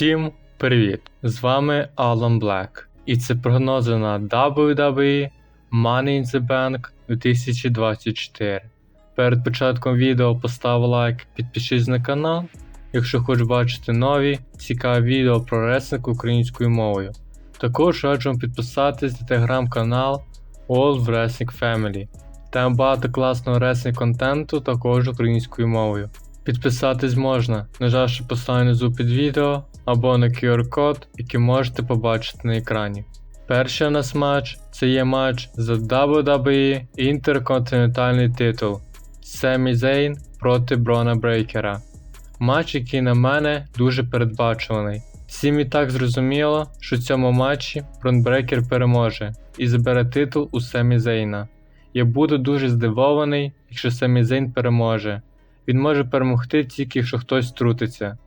Усім привіт! З вами Алан Блек, і це прогнози на WWE Money in the Bank 2024. Перед початком відео постав лайк, підпишись на канал, якщо хочеш бачити нові цікаві відео про реслинг українською мовою. Також раджу вам підписатись на телеграм-канал All Wrestling Family. Там багато класного реслінг контенту також українською мовою. Підписатись можна, нажавши посилання внизу під відео або на QR-код, який можете побачити на екрані. Перший у нас матч це є матч за WWE інтерконтинентальний титул Семі Зейн проти Брона Брейкера. Матч, який на мене дуже передбачуваний. Всім і так зрозуміло, що в цьому матчі Брон Брейкер переможе і забере титул у Семі Зейна. Я буду дуже здивований, якщо Семі Зейн переможе. Він може перемогти тільки якщо хтось втрутиться.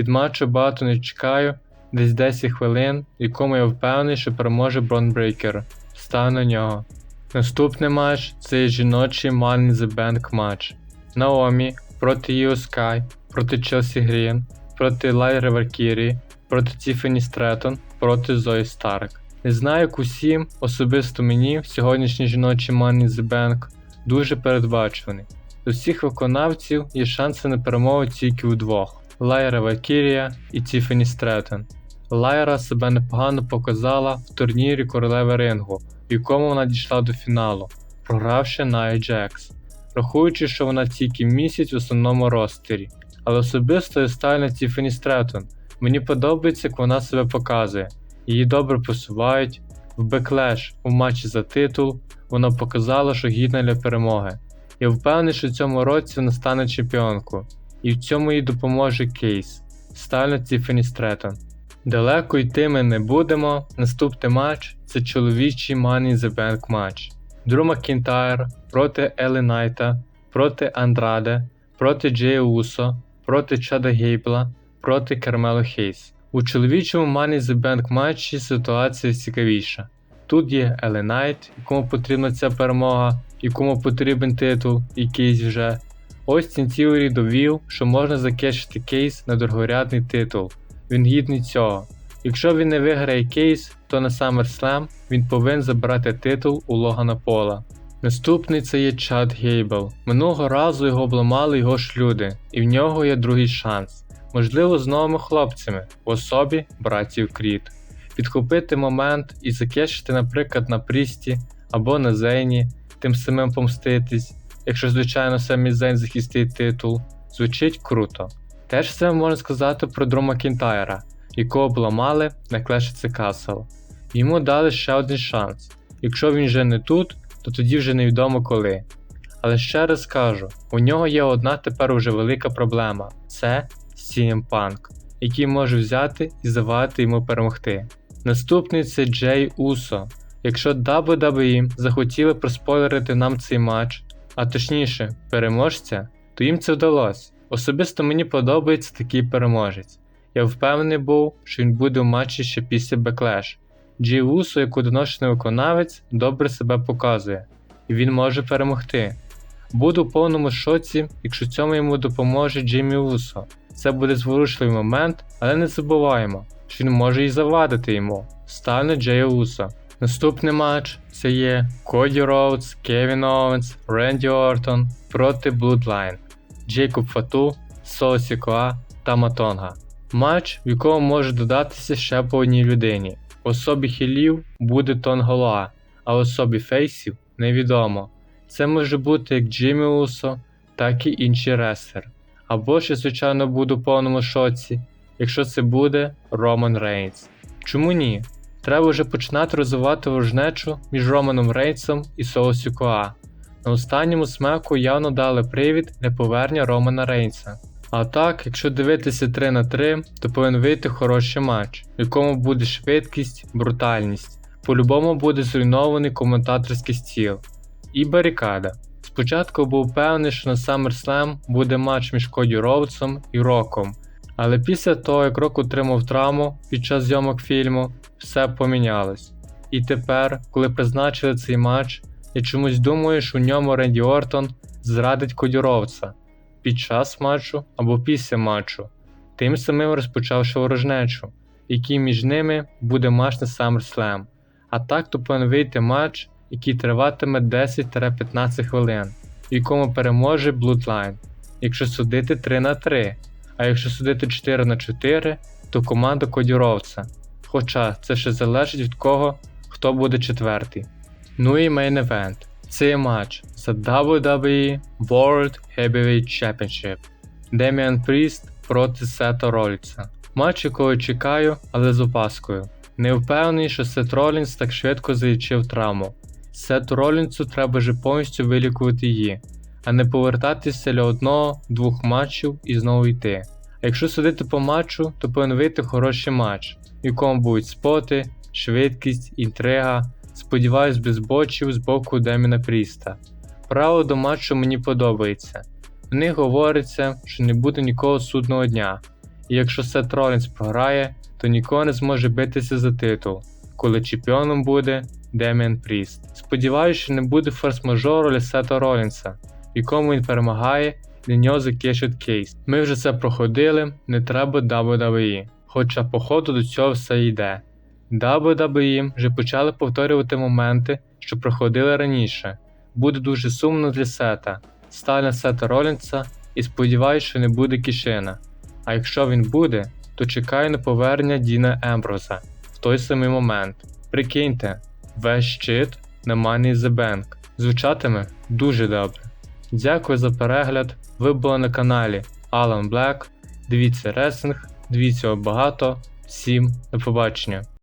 Від матчу багато не чекаю, десь 10 хвилин, якому я впевнений, що переможе Брон Брейкер. Став на нього. Наступний матч це жіночий Money in the Bank матч. Наомі проти Іо Sky, проти Челсі Грін, проти Лайри Варкірі, проти Тіфані Стретон, проти Зої Старк. Не знаю, як усім, особисто мені, сьогоднішній жіночий Money in the Bank дуже передбачуваний. З усіх виконавців є шанси на перемогу тільки у Лайра Валькірія і Тіфані Стретон. Лайра себе непогано показала в турнірі королеви рингу, в якому вона дійшла до фіналу, програвши на Джекс, рахуючи, що вона тільки місяць в основному ростері. Але особисто я ставлю на Тіфані Стретон. Мені подобається, як вона себе показує. Її добре посувають. В Беклеш у матчі за титул вона показала, що гідна для перемоги. Я впевнений, що в цьому році вона стане чемпіонкою, і в цьому їй допоможе кейс. Ставлю Тіфані Стретон. Далеко йти ми не будемо. Наступний матч це чоловічий Money the Bank матч. Дру Макінтайр проти Елі Найта, проти Андраде, проти Джея Усо, проти Чада Гейбла, проти Кармело Хейс. У чоловічому Money the Bank матчі ситуація цікавіша. Тут є Елі Найт, якому потрібна ця перемога, якому потрібен титул і кейс вже. Остін Тіорі довів, що можна закешити кейс на дорогорядний титул. Він гідний цього. Якщо він не виграє кейс, то на SummerSlam він повинен забрати титул у Логана Пола. Наступний це є Чад Гейбл. Минулого разу його обламали його ж люди, і в нього є другий шанс. Можливо, з новими хлопцями, в особі братів Кріт. Підхопити момент і закешити, наприклад, на Прісті або на Зейні, тим самим помститись, якщо, звичайно, самі Зейн захистить титул, звучить круто. Теж це можна сказати про Дру Макінтайра, якого обламали на Clash of Castle. Йому дали ще один шанс. Якщо він вже не тут, то тоді вже невідомо коли. Але ще раз кажу, у нього є одна тепер уже велика проблема це CM Punk, який може взяти і завадити йому перемогти. Наступний це Джей Усо. Якщо WWE захотіли проспойлерити нам цей матч, а точніше, переможця, то їм це вдалося. Особисто мені подобається такий переможець. Я впевнений був, що він буде в матчі ще після Backlash. Джей Усо, як удоношений виконавець, добре себе показує, і він може перемогти. Буду в повному шоці, якщо цьому йому допоможе Джеймі Усо. Це буде зворушливий момент, але не забуваємо, що він може і завадити йому. Стане Джея Усо. Наступний матч це є Коді Роудс, Кевін Оуенс, Ренді Ортон проти Bloodline, Джейкоб Фату, Сікоа та Матонга. Матч, в якому може додатися ще по одній людині. Особі хілів буде Тонгола, а особі фейсів невідомо. Це може бути як Джиммі Усо, так і інший рестлер. Або ж я, звичайно, буду в повному шоці, якщо це буде Роман Рейнс. Чому ні? Треба вже починати розвивати ворожнечу між Романом Рейнсом і Соло Сікоа. На останньому смеку явно дали привід для повернення Романа Рейнса. А так, якщо дивитися 3 на 3, то повинен вийти хороший матч, в якому буде швидкість, брутальність. По-любому буде зруйнований коментаторський стіл. І барикада. Спочатку був певний, що на SummerSlam буде матч між Коді Роудсом і Роком, але після того, як Рок отримав травму під час зйомок фільму, все помінялось. І тепер, коли призначили цей матч, я чомусь думаю, що у ньому Ренді Ортон зрадить Коді під час матчу або після матчу. тим самим розпочавши ворожнечу, який між ними буде матч на SummerSlam. А так то повинен вийти матч, який триватиме 10-15 хвилин, в якому переможе Bloodline, якщо судити 3 на 3, а якщо судити 4 на 4, то команда Коді Роудса. Хоча це ще залежить від кого, хто буде четвертий. Ну і мейн евент. Це є матч за WWE World Heavyweight Championship. Деміан Пріст проти Сета Ролінса. Матч, якого чекаю, але з опаскою. Не впевнений, що Сет Ролінс так швидко залічив травму. Сету Ролінсу треба вже повністю вилікувати її, а не повертатися для одного-двох матчів і знову йти. А якщо судити по матчу, то повинен вийти хороший матч, в якому будуть споти, швидкість, інтрига. Сподіваюсь, без бочів з боку Деміна Пріста. Право до матчу мені подобається. В них говориться, що не буде нікого судного дня, і якщо Сет Ролінс програє, то нікого не зможе битися за титул, коли чемпіоном буде Деміан Пріст. Сподіваюсь, що не буде форс-мажору для Сета Ролінса, в якому він перемагає, для нього закишуть кейс. Ми вже це проходили, не треба WWE, хоча по ходу до цього все йде. WWE вже почали повторювати моменти, що проходили раніше. Буде дуже сумно для Сета. Сталь на Сета Ролінса і сподіваюсь, що не буде кішина. А якщо він буде, то чекаю на повернення Діна Емброза в той самий момент. Прикиньте, весь щит на Money the Bank. Звучатиме дуже добре. Дякую за перегляд. Ви були на каналі Alan Black. Дивіться ресинг, дивіться багато. Всім до побачення.